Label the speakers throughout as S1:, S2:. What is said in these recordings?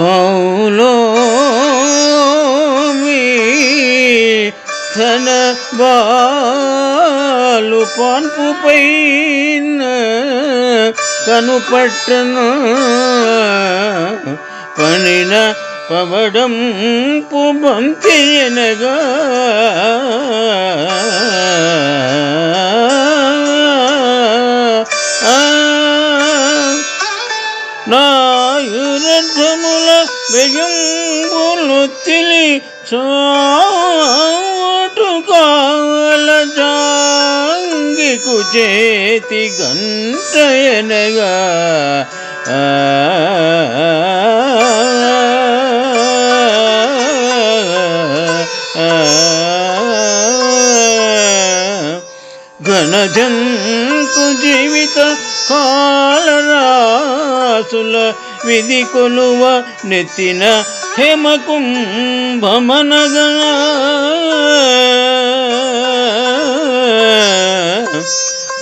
S1: Paulo తన బాలు పాన్పు పైన కనుపట్టను. పనిన పవడం పుబంతియనగా నాయురథముల వ్యయంబులు తిలి చాటు జాంగికు చేతి గంటయనగా ఆ ఘనజంతు జీవిత దాసుల విధి కొలువ నెత్తిన హేమకుంభమనగణ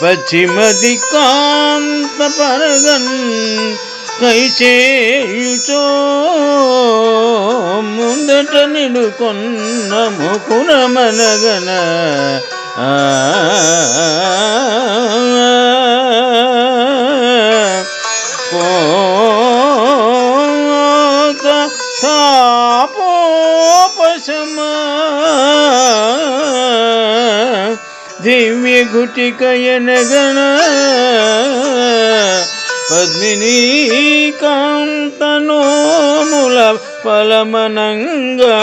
S1: పశ్చిమ కాంత పరగన్ కైచేయుచో ముందట నిడుకొన్న ముకురమనగన. ఆ కోత తాపోపశమ దివ్య గుటికయనగణ పద్మినీ కాంతనోముల ఫలమనంగా.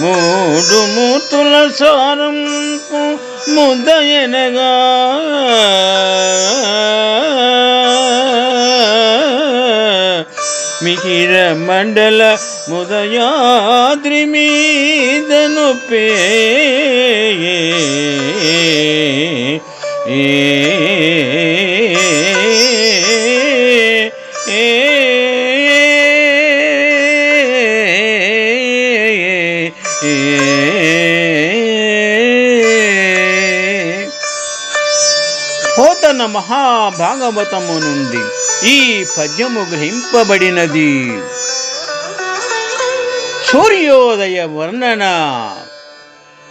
S1: మూడు మూతుల సారంపు మిహిర మండల ముదయాద్రి మీదను పే పోతన మహాభాగవతము నుండి ఈ పద్యము గ్రహింపబడినది. సూర్యోదయ వర్ణన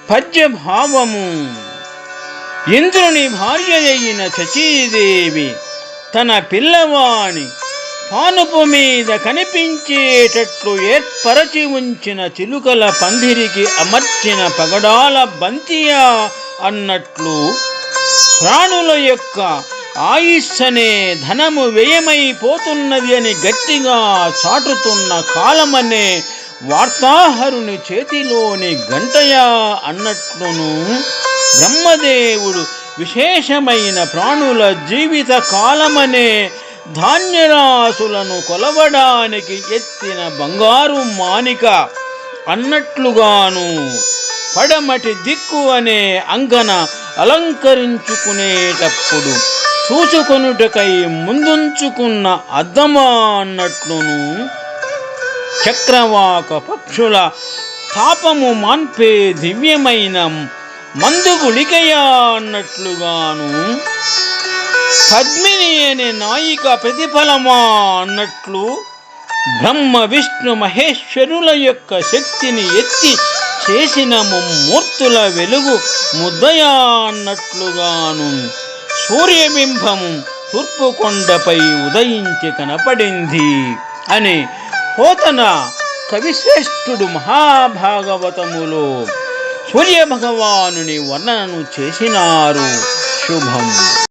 S1: పద్యభావము ఇంద్రుని భార్య అయిన శచీదేవి తన పిల్లవాణి పానుపు మీద కనిపించేటట్లు ఏర్పరచి ఉంచిన చిలుకల పందిరికి అమర్చిన పగడాల బంతియా అన్నట్లు ప్రాణుల యొక్క ఆయుస్సనే ధనము వ్యయమైపోతున్నది అని గట్టిగా చాటుతున్న కాలమనే వార్తాహరుని చేతిలోని గంటయా అన్నట్లును బ్రహ్మదేవుడు విశేషమైన ప్రాణుల జీవిత కాలమనే ధాన్యరాశులను కొలవడానికి ఎత్తిన బంగారు మానిక అన్నట్లుగాను పడమటి దిక్కు అనే అంగన అలంకరించుకునేటప్పుడు చూచుకొనుటకై ముందుంచుకున్న అద్దమా అన్నట్లును చక్రవాక పక్షుల తాపము మాన్పే దివ్యమైన మందు గుళికయా అన్నట్లుగాను పద్మిని అనే నాయిక ప్రతిఫలమా అన్నట్లు బ్రహ్మ విష్ణు మహేశ్వరుల యొక్క శక్తిని ఎత్తి చేసిన ముమ్మూర్తుల వెలుగు ముద్దయా అన్నట్లుగాను సూర్యబింబము తూర్పు కొండపై ఉదయించి కనపడింది అని పోతన కవిశ్రేష్ఠుడు మహాభాగవతములో సూర్యభగవానుని వర్ణనను చేసినారు. శుభం.